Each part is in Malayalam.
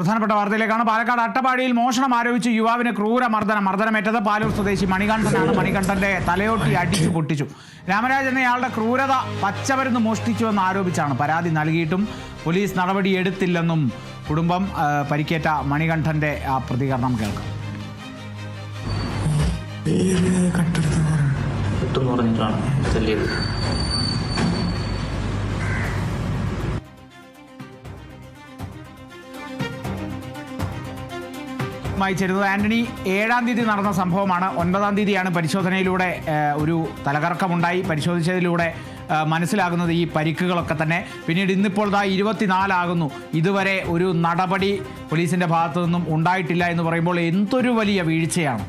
പ്രധാനപ്പെട്ട വാർത്തയിലേക്കാണ് പാലക്കാട് അട്ടപ്പാടിയിൽ മോഷണം ആരോപിച്ച് യുവാവിന് ക്രൂര മർദ്ദനം മർദ്ദനമേറ്റത് പാലൂർ സ്വദേശി മണികണ്ഠനാണ്. മണികണ്ഠന്റെ തലയോട്ടി അടിച്ചു പൊട്ടിച്ചു. രാമരാജ് എന്നയാളുടെ ക്രൂരത പച്ചമരുന്ന് മോഷ്ടിച്ചുവെന്ന് ആരോപിച്ചാണ് പരാതി നൽകിയിട്ടും പോലീസ് നടപടിയെടുത്തില്ലെന്നും കുടുംബം പരിക്കേറ്റ മണികണ്ഠന്റെ ആ പ്രതികരണം കേൾക്കാം. പറഞ്ഞിട്ടാണ് ചെല്ലിയത് ചേരുന്നത്. ആന്റണി ഏഴാം തീയതി നടന്ന സംഭവമാണ്. ഒൻപതാം തീയതിയാണ് പരിശോധനയിലൂടെ ഒരു തലകറക്കമുണ്ടായി. പരിശോധിച്ചതിലൂടെ മനസ്സിലാകുന്നത് ഈ പരിക്കുകളൊക്കെ തന്നെ. പിന്നീട് ഇന്നിപ്പോൾ ദാ ഇരുപത്തിനാലാകുന്നു. ഇതുവരെ ഒരു നടപടി പോലീസിന്റെ ഭാഗത്തു നിന്നും ഉണ്ടായിട്ടില്ല എന്ന് പറയുമ്പോൾ എന്തൊരു വലിയ വീഴ്ചയാണ്.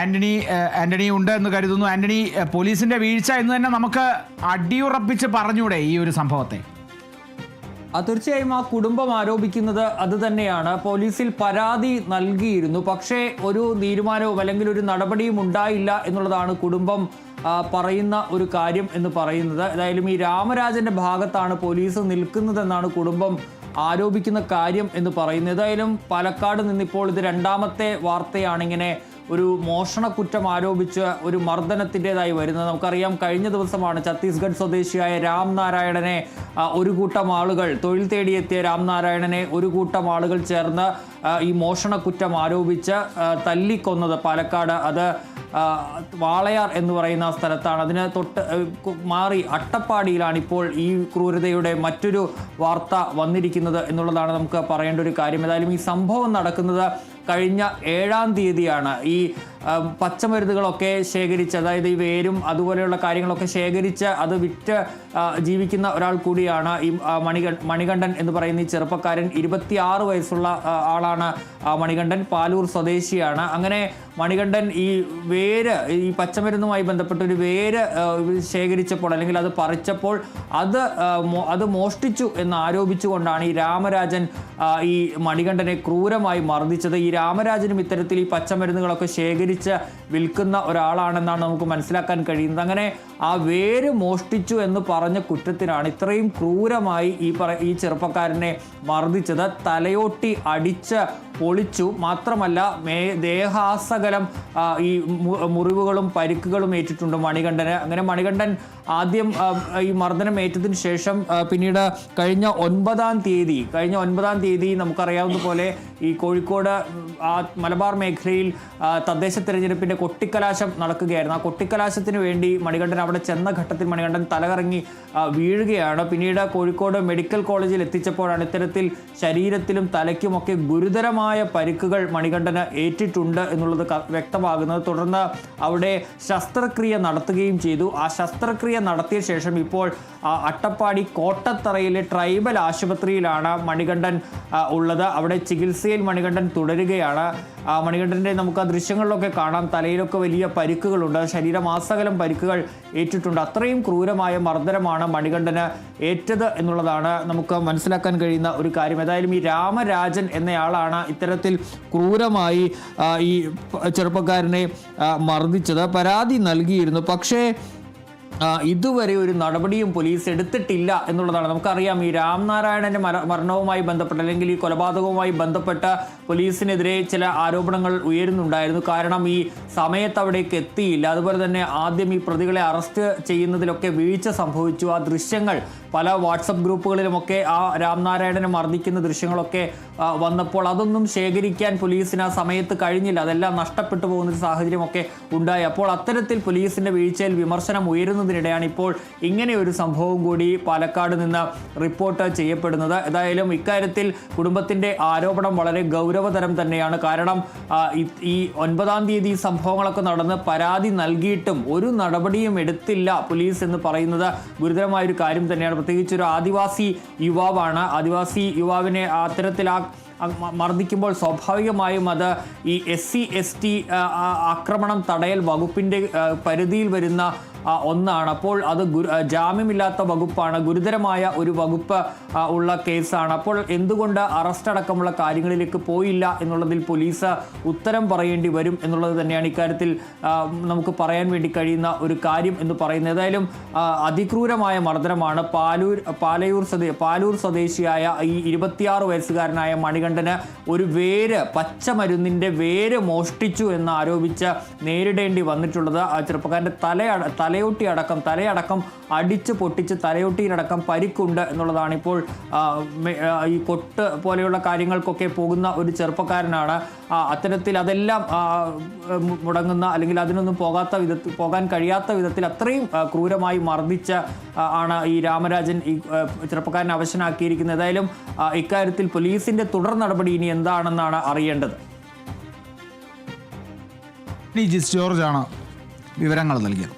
ആന്റണി ആന്റണി ഉണ്ട് എന്ന് കരുതുന്നു. ആന്റണി പോലീസിന്റെ വീഴ്ച എന്ന് തന്നെ നമുക്ക് അടിയുറപ്പിച്ച് പറഞ്ഞൂടെ ഈ ഒരു സംഭവത്തെ? തീർച്ചയായും ആ കുടുംബം ആരോപിക്കുന്നത് അത് തന്നെയാണ്. പോലീസിൽ പരാതി നൽകിയിരുന്നു. പക്ഷേ ഒരു തീരുമാനവും അല്ലെങ്കിൽ ഒരു നടപടിയും ഉണ്ടായില്ല എന്നുള്ളതാണ് കുടുംബം പറയുന്ന ഒരു കാര്യം എന്ന് പറയുന്നത്. ഏതായാലും ഈ രാമരാജന്റെ ഭാഗത്താണ് പോലീസ് നിൽക്കുന്നതെന്നാണ് കുടുംബം ആരോപിക്കുന്ന കാര്യം എന്ന് പറയുന്നത്. ഏതായാലും പാലക്കാട് നിന്നിപ്പോൾ ഇത് രണ്ടാമത്തെ വാർത്തയാണ് ഇങ്ങനെ ഒരു മോഷണ കുറ്റം ആരോപിച്ച് ഒരു മർദ്ദനത്തിന്റെതായി വരുന്നത് നമുക്കറിയാം. കഴിഞ്ഞ ദിവസമാണ് ഛത്തീസ്ഗഡ് സ്വദേശിയായ രാം നാരായണനെ ഒരു കൂട്ടം ആളുകൾ തൊഴിൽ തേടിയെത്തിയ രാം നാരായണനെ ഒരു കൂട്ടം ആളുകൾ ചേർന്ന് ഈ മോഷണ കുറ്റം ആരോപിച്ച് തല്ലിക്കൊന്നത് പാലക്കാട്. അത് വാളയാർ എന്ന് പറയുന്ന സ്ഥലത്താണ്. അതിന് തൊട്ട് മാറി അട്ടപ്പാടിയിലാണ് ഇപ്പോൾ ഈ ക്രൂരതയുടെ മറ്റൊരു വാർത്ത വന്നിരിക്കുന്നത് എന്നുള്ളതാണ് നമുക്ക് പറയേണ്ട ഒരു കാര്യം. ഏതായാലും ഈ സംഭവം നടക്കുന്നത് കഴിഞ്ഞ ഏഴാം തീയതിയാണ് ഈ പച്ചമരുന്നുകളൊക്കെ ശേഖരിച്ച് അതായത് ഈ വേരും അതുപോലെയുള്ള കാര്യങ്ങളൊക്കെ ശേഖരിച്ച് അത് വിറ്റ് ജീവിക്കുന്ന ഒരാൾ കൂടിയാണ് ഈ മണിക മണികണ്ഠൻ എന്ന് പറയുന്ന ഈ ചെറുപ്പക്കാരൻ. ഇരുപത്തിയാറ് വയസ്സുള്ള ആളാണ് മണികണ്ഠൻ. പാലൂർ സ്വദേശിയാണ്. അങ്ങനെ മണികണ്ഠൻ ഈ വേര് ഈ പച്ചമരുന്നുമായി ബന്ധപ്പെട്ട ഒരു വേര് ശേഖരിച്ചപ്പോൾ അല്ലെങ്കിൽ അത് പറിച്ചപ്പോൾ അത് അത് മോഷ്ടിച്ചു എന്ന് ആരോപിച്ചുകൊണ്ടാണ് ഈ രാമരാജൻ ഈ മണികണ്ഠനെ ക്രൂരമായി മർദ്ദിച്ചത്. ഈ രാമരാജനും ഇത്തരത്തിൽ ഈ പച്ചമരുന്നുകളൊക്കെ ശേഖരിച്ച് വിൽക്കുന്ന ഒരാളാണെന്നാണ് നമുക്ക് മനസ്സിലാക്കാൻ കഴിയുന്നത്. അങ്ങനെ ആ വേര് മോഷ്ടിച്ചു എന്ന് പറഞ്ഞ കുറ്റത്തിനാണ് ഇത്രയും ക്രൂരമായി ഈ പറ ഈ ചെറുപ്പക്കാരനെ മർദ്ദിച്ചത്. തലയോട്ടി അടിച്ച് പൊളിച്ചു. മാത്രമല്ല മേ ദേഹാസകലം ഈ മുറിവുകളും പരിക്കുകളും ഏറ്റിട്ടുണ്ട് മണികണ്ഠന്. അങ്ങനെ മണികണ്ഠൻ ആദ്യം ഈ മർദ്ദനം ഏറ്റതിന് ശേഷം പിന്നീട് കഴിഞ്ഞ ഒൻപതാം തീയതി കഴിഞ്ഞ ഒൻപതാം തീയതി നമുക്കറിയാവുന്ന പോലെ ഈ കോഴിക്കോട് ആ മലബാർ മേഖലയിൽ തദ്ദേശ തെരഞ്ഞെടുപ്പിന്റെ കൊട്ടിക്കലാശം നടക്കുകയായിരുന്നു. ആ കൊട്ടിക്കലാശത്തിന് വേണ്ടി മണികണ്ഠൻ അവിടെ ചെന്ന ഘട്ടത്തിൽ മണികണ്ഠൻ തലകറങ്ങി വീഴുകയാണ്. പിന്നീട് കോഴിക്കോട് മെഡിക്കൽ കോളേജിൽ എത്തിച്ചപ്പോഴാണ് ഇത്തരത്തിൽ ശരീരത്തിലും തലയ്ക്കുമൊക്കെ ഗുരുതരമായ പരിക്കുകൾ മണികണ്ഠന് ഏറ്റിട്ടുണ്ട് എന്നുള്ളത് വ്യക്തമാകുന്നത്. തുടർന്ന് അവിടെ ശസ്ത്രക്രിയ നടത്തുകയും ചെയ്തു. ആ ശസ്ത്രക്രിയ നടത്തിയ ശേഷം ഇപ്പോൾ അട്ടപ്പാടി കോട്ടത്തറയിലെ ട്രൈബൽ ആശുപത്രിയിലാണ് മണികണ്ഠൻ ഉള്ളത്. അവിടെ ചികിത്സയിൽ മണികണ്ഠൻ തുടരുകയാണ്. മണികണ്ഠന്റെ നമുക്ക് ആ ദൃശ്യങ്ങളിലൊക്കെ കാണാം. തലയിലൊക്കെ വലിയ പരിക്കുകളുണ്ട്. ശരീരമാസകലം പരിക്കുകൾ ഏറ്റിട്ടുണ്ട്. അത്രയും ക്രൂരമായ മർദ്ദനമാണ് മണികണ്ഠന് ഏറ്റത് എന്നുള്ളതാണ് നമുക്ക് മനസ്സിലാക്കാൻ കഴിയുന്ന ഒരു കാര്യം. ഏതായാലും ഈ രാമരാജൻ എന്നയാളാണ് ഇത്തരത്തിൽ ക്രൂരമായി ഈ ചെറുപ്പക്കാരനെ മർദ്ദിച്ചത്. പരാതി നൽകിയിരുന്നു. പക്ഷേ ഇതുവരെ ഒരു നടപടിയും പോലീസ് എടുത്തിട്ടില്ല എന്നുള്ളതാണ്. നമുക്കറിയാം ഈ രാംനാരായണന്റെ മര മരണവുമായി ബന്ധപ്പെട്ട് അല്ലെങ്കിൽ ഈ കൊലപാതകവുമായി ബന്ധപ്പെട്ട പോലീസിനെതിരെ ചില ആരോപണങ്ങൾ ഉയരുന്നുണ്ടായിരുന്നു. കാരണം ഈ സമയത്ത് അവിടേക്ക് എത്തിയില്ല അതുപോലെ തന്നെ ആദ്യം ഈ പ്രതികളെ അറസ്റ്റ് ചെയ്യുന്നതിലൊക്കെ വീഴ്ച സംഭവിച്ചു. ആ ദൃശ്യങ്ങൾ പല വാട്സപ്പ് ഗ്രൂപ്പുകളിലുമൊക്കെ ആ രാംനാരായണനെ മർദ്ദിക്കുന്ന ദൃശ്യങ്ങളൊക്കെ വന്നപ്പോൾ അതൊന്നും ശേഖരിക്കാൻ പോലീസിന് ആ സമയത്ത് കഴിഞ്ഞില്ല. അതെല്ലാം നഷ്ടപ്പെട്ടു പോകുന്ന ഒരു സാഹചര്യമൊക്കെ ഉണ്ടായി. അപ്പോൾ അത്തരത്തിൽ പോലീസിന്റെ വീഴ്ചയിൽ വിമർശനം ഉയരുന്നതിനിടെയാണ് ഇപ്പോൾ ഇങ്ങനെ ഒരു സംഭവം കൂടി പാലക്കാട് നിന്ന് റിപ്പോർട്ട് ചെയ്യപ്പെടുന്നത്. ഏതായാലും ഇക്കാര്യത്തിൽ കുടുംബത്തിന്റെ ആരോപണം വളരെ ഗൗരവതരം തന്നെയാണ്. കാരണം ഈ- ഒൻപതാം തീയതി ഈ സംഭവങ്ങളൊക്കെ നടന്ന് പരാതി നൽകിയിട്ടും ഒരു നടപടിയും എടുത്തില്ല പോലീസ് എന്ന് പറയുന്നത് ഗുരുതരമായ ഒരു കാര്യം തന്നെയാണ്. പ്രത്യേകിച്ച് ഒരു ആദിവാസി യുവാവാണ്. ആദിവാസി യുവാവിനെ അത്തരത്തിൽ ആ മർദ്ദിക്കുമ്പോൾ സ്വാഭാവികമായും അത് ഈ എസ് സി എസ് ടി ആക്രമണം തടയൽ വകുപ്പിന്റെ പരിധിയിൽ വരുന്ന ഒന്നാണ്. അപ്പോൾ അത് ജാമ്യമില്ലാത്ത വകുപ്പാണ്. ഗുരുതരമായ ഒരു വകുപ്പ് ഉള്ള കേസാണ്. അപ്പോൾ എന്തുകൊണ്ട് അറസ്റ്റ് അടക്കമുള്ള കാര്യങ്ങളിലേക്ക് പോയില്ല എന്നുള്ളതിൽ പോലീസ് ഉത്തരം പറയേണ്ടി വരും എന്നുള്ളത് തന്നെയാണ് ഇക്കാര്യത്തിൽ നമുക്ക് പറയാൻ വേണ്ടി കഴിയുന്ന ഒരു കാര്യം എന്ന് പറയുന്നത്. ഏതായാലും അതിക്രൂരമായ മർദ്ദനമാണ് പാലൂർ പാലയൂർ സ്വദേ പാലൂർ സ്വദേശിയായ ഈ ഇരുപത്തിയാറ് വയസ്സുകാരനായ മണികണ്ഠന് ഒരു വേര് പച്ചമരുന്നിന്റെ വേര് മോഷ്ടിച്ചു എന്ന് ആരോപിച്ച് നേരിടേണ്ടി വന്നിട്ടുള്ളത് ആ ചെറുപ്പക്കാരന്റെ തലയട തലയൊട്ടി അടക്കം തലയടക്കം അടിച്ച് പൊട്ടിച്ച് തലയൊട്ടിയിലടക്കം പരിക്കുണ്ട് എന്നുള്ളതാണ് ഇപ്പോൾ ഈ കൊട്ട് പോലെയുള്ള കാര്യങ്ങൾക്കൊക്കെ പോകുന്ന ഒരു ചെറുപ്പക്കാരനാണ്. അത്തരത്തിൽ അതെല്ലാം മുടങ്ങുന്ന അല്ലെങ്കിൽ അതിനൊന്നും പോകാത്ത വിധത്തിൽ പോകാൻ കഴിയാത്ത വിധത്തിൽ അത്രയും ക്രൂരമായി മർദ്ദിച്ച ആണ് ഈ രാമരാജൻ ഈ ചെറുപ്പക്കാരനെ അവശനാക്കിയിരിക്കുന്നത്. ഏതായാലും ഇക്കാര്യത്തിൽ പോലീസിന്റെ തുടർ നടപടി ഇനി എന്താണെന്നാണ് അറിയേണ്ടത്. ജിസ് ജോർജാണ് വിവരങ്ങൾ നൽകിയത്.